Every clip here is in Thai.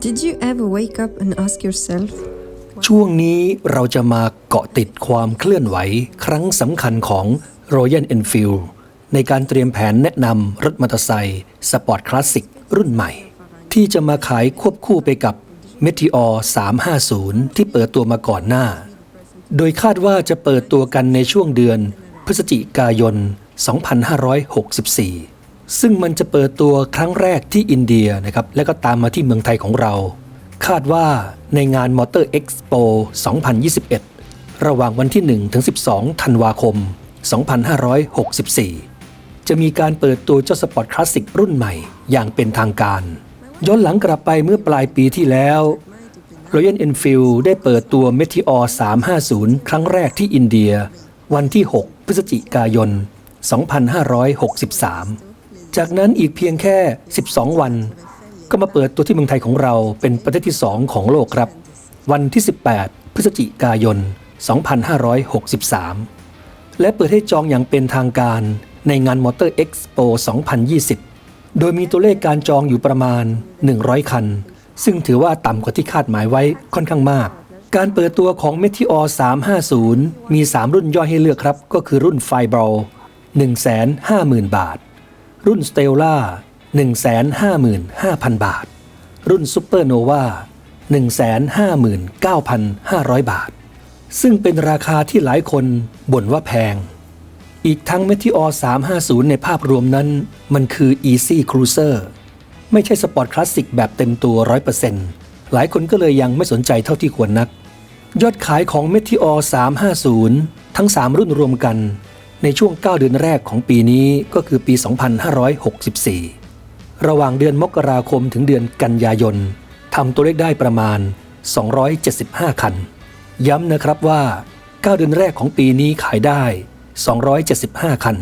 Did you ever wake up and ask yourself, ช่วงนี้เราจะมาเกาะติดความเคลื่อนไหวครั้งสำคัญของ Royal Enfield ในการเตรียมแผนแนะนำรถมอเตอร์ไซค์สปอร์ตคลาสสิกรุ่นใหม่ ที่จะมาขายควบคู่ไปกับ Meteor 350 ที่เปิดตัวมาก่อนหน้า โดยคาดว่าจะเปิดตัวกันในช่วงเดือนพฤศจิกายน 2564 ซึ่งมันจะเปิดตัวครั้งแรกที่อินเดียนะครับและก็ตามมาที่เมืองไทยของเรา คาดว่าในงาน Motor Expo 2021 ระหว่างวันที่ 1 ถึง 12 ธันวาคม 2564 จะมีการเปิดตัวเจ้าสปอร์ตคลาสสิกรุ่นใหม่อย่างเป็นทางการ ย้อนหลังกลับไปเมื่อปลายปีที่แล้ว Royal Enfield ได้เปิดตัว Meteor 350 ครั้งแรกที่อินเดีย วันที่ 6 พฤศจิกายน 2563 จากนั้นอีกเพียงแค่ 12 วัน ก็มาเปิดตัวที่เมืองไทยของเราเป็นประเทศที่ 2 ของโลกครับ วันที่ 18 พฤศจิกายน 2563 และเปิดให้จองอย่างเป็นทางการในงาน Motor Expo 2020 โดยมีตัวเลขการจองอยู่ประมาณ 100 คัน ซึ่งถือว่าต่ำกว่าที่คาดหมายไว้ค่อนข้างมาก การเปิดตัวของ Meteor 350 มี 3 รุ่นย่อยให้เลือกครับ ก็คือรุ่น f i b r a l 150,000 บาท รุ่น Stella 155,500 บาท รุ่น Supernova 159,500 บาท ซึ่งเป็นราคาที่หลายคนบ่นว่าแพง อีกทั้ง Meteor 350 ในภาพรวมนั้น มันคือ Easy Cruiser ไม่ใช่สปอร์ตคลาสสิกแบบเต็มตัว 100%หลายคนก็เลยยังไม่สนใจเท่าที่ควรนัก ยอดขายของ Meteor 350 ทั้ง 3 รุ่นรวมกัน ในช่วง 9 เดือนแรกของปีนี้ก็คือปี 2564 ระหว่างเดือนมกราคมถึงเดือนกันยายนทำตัวเลขได้ประมาณ 275 คัน ย้ำนะครับว่า 9 เดือนแรกของปีนี้ขายได้ 275 คัน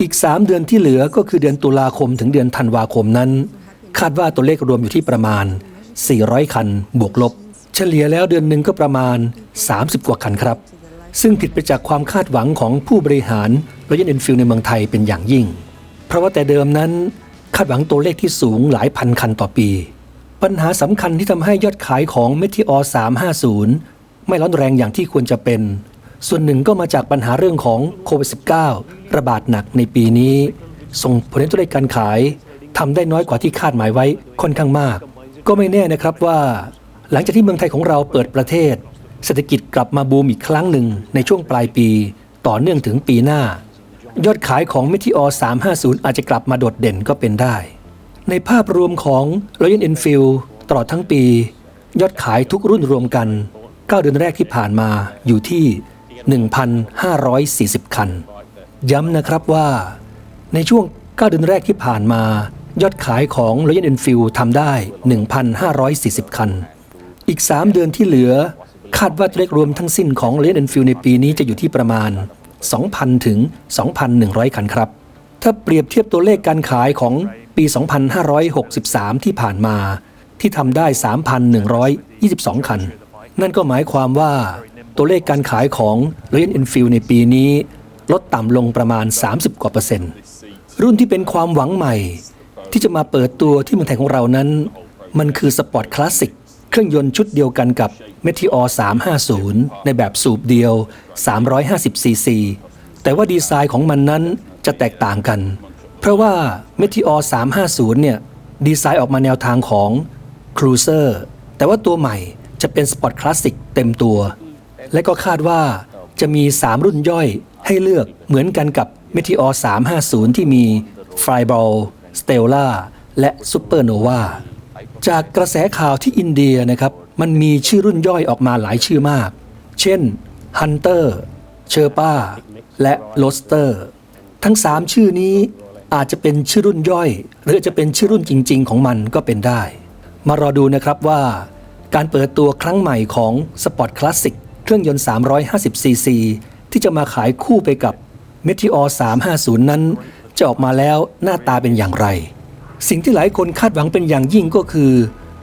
อีก 3 เดือนที่เหลือก็คือเดือนตุลาคมถึงเดือนธันวาคมนั้น คาดว่าตัวเลขรวมอยู่ที่ประมาณ 400 คัน บวกลบ เฉลี่ยแล้วเดือนหนึ่งก็ประมาณ 30 กว่าคันครับ ซึ่งผิดไปจากความคาดหวังของผู้บริหาร Royal Enfield ในเมืองไทยเป็นอย่างยิ่ง เพราะว่าแต่เดิมนั้นคาดหวังตัวเลขที่สูงหลายพันคันต่อปี ปัญหาสำคัญที่ทำให้ยอดขายของ Meteor 350 ไม่ร้อนแรงอย่างที่ควรจะเป็น ส่วนหนึ่งก็มาจากปัญหาเรื่องของโควิด -19 ระบาดหนักในปีนี้ ส่งผลให้ตัวเลขการขายทำได้น้อยกว่าที่คาดหมายไว้ค่อนข้างมาก ก็ไม่แน่นะครับว่า หลังจากที่เมืองไทยของเราเปิดประเทศ เศรษฐกิจกลับมาบูมอีกครั้งหนึ่งในช่วงปลายปี ต่อเนื่องถึงปีหน้า ยอดขายของ Meteor 350 อาจจะกลับมาโดดเด่นก็เป็นได้ ในภาพรวมของ Royal Enfield ตลอดทั้งปี ยอดขายทุกรุ่นรวมกัน 9 เดือนแรกที่ผ่านมาอยู่ที่ 1,540 คัน ย้ำนะครับว่า ในช่วง 9 เดือนแรกที่ผ่านมา ยอดขายของ Royal Enfield ทำได้ 1,540 คัน อีก 3 เดือนที่เหลือ คาดว่าตัวเลขรวมทั้งสิ้นของ Royal Enfield ในปีนี้จะอยู่ที่ประมาณ 2,000 ถึง 2,100 คันครับ ถ้าเปรียบเทียบตัวเลขการขายของปี 2563 ที่ผ่านมา ที่ทำได้ 3,122 คัน นั่นก็หมายความว่าตัวเลขการขายของ Royal Enfield ในปีนี้ ลดต่ำลงประมาณ 30 กว่าเปอร์เซ็นต์ รุ่นที่เป็นความหวังใหม่ ที่จะมาเปิดตัวที่เมืองไทยของเรานั้น มันคือสปอร์ตคลาสสิก เครื่องยนต์ชุดเดียวกันกับ Meteor 350 ในแบบสูบเดียว 350 ซีซี แต่ว่าดีไซน์ของมันนั้นจะแตกต่างกัน เพราะว่า Meteor 350 เนี่ย ดีไซน์ออกมาแนวทางของ Cruiser แต่ว่าตัวใหม่จะเป็นสปอร์ตคลาสสิกเต็มตัว และก็คาดว่าจะมี 3 รุ่นย่อยให้เลือกเหมือนกันกับ Meteor 350 ที่มี f r y b a l Stella และ Supernova จากกระแสข่าวที่อินเดียนะครับ มันมีชื่อรุ่นย่อยออกมาหลายชื่อมาก เช่น Hunter Sherpa และ Roadster ทั้ง 3 ชื่อนี้อาจจะเป็นชื่อรุ่นย่อย หรือจะเป็นชื่อรุ่นจริง ๆ ของมันก็เป็นได้ มารอดูนะครับว่า การเปิดตัวครั้งใหม่ของ Sport Classic เครื่องยนต์ 350 ซีซี ที่จะมาขายคู่ไปกับ Meteor 350 นั้น จะออกมาแล้วหน้าตาเป็นอย่างไร สิ่งที่หลายคนคาดหวังเป็นอย่างยิ่งก็คือ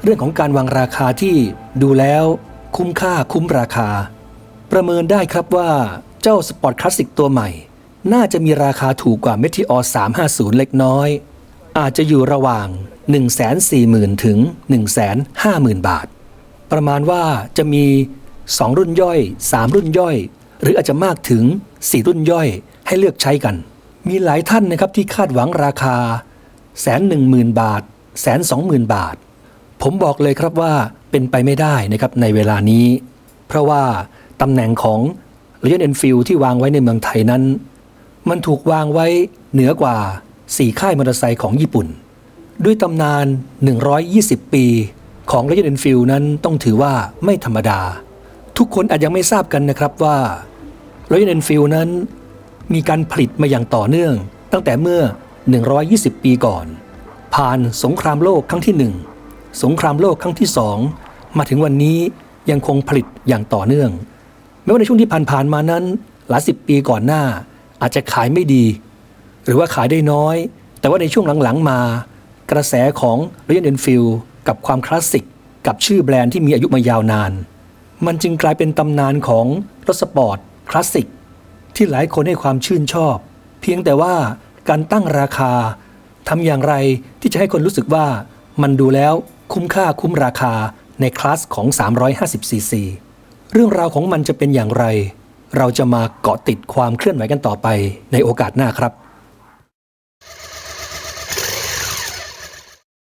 เรื่องของการวางราคาที่ดูแล้วคุ้มค่าคุ้มราคา ประเมินได้ครับว่าเจ้า Sport Classic ตัวใหม่ น่าจะมีราคาถูกกว่า Meteor 350 เล็กน้อย อาจจะอยู่ระหว่าง 140,000 ถึง 150,000 บาท ประมาณว่าจะมี 2 รุ่นย่อย 3 รุ่นย่อย หรืออาจจะมากถึง 4 รุ่นย่อยให้เลือกใช้กัน มีหลายท่านนะครับที่คาดหวังราคา แสนหนึ่งหมื่นบาทแสนสองหมื่นบาท ผมบอกเลยครับว่าเป็นไปไม่ได้นะครับในเวลานี้ เพราะว่าตำแหน่งของ Royal Enfield ที่วางไว้ในเมืองไทยนั้น มันถูกวางไว้เหนือกว่า 4 ค่ายมอเตอร์ไซค์ของญี่ปุ่น ด้วยตำนาน 120 ปีของ Royal Enfield นั้นต้องถือว่าไม่ธรรมดา ทุกคนอาจยังไม่ทราบกันนะครับว่า Royal Enfield นั้นมีการผลิตมาอย่างต่อเนื่อง ตั้งแต่เมื่อ 120 ปีก่อน ผ่านสงครามโลกครั้งที่ 1 สงครามโลกครั้งที่ 2 มาถึงวันนี้ยังคงผลิตอย่างต่อเนื่องแม้ว่าในช่วงที่ผ่านๆมานั้น หลายสิบปีก่อนหน้า อาจจะขายไม่ดี หรือว่าขายได้น้อย แต่ว่าในช่วงหลังๆมา กระแสของ Royal Enfield กับความคลาสสิกกับชื่อแบรนด์ที่มีอายุมายาวนาน มันจึงกลายเป็นตำนานของรถสปอร์ตคลาสสิกที่หลายคนให้ความชื่นชอบ เพียงแต่ว่า การตั้งราคาทำอย่างไรที่จะให้คนรู้สึกว่ามันดูแล้วคุ้มค่าคุ้มราคาในคลาสของ 350ซีซีเรื่องราวของมันจะเป็นอย่างไร เราจะมาเกาะติดความเคลื่อนไหวกันต่อไปในโอกาสหน้าครับ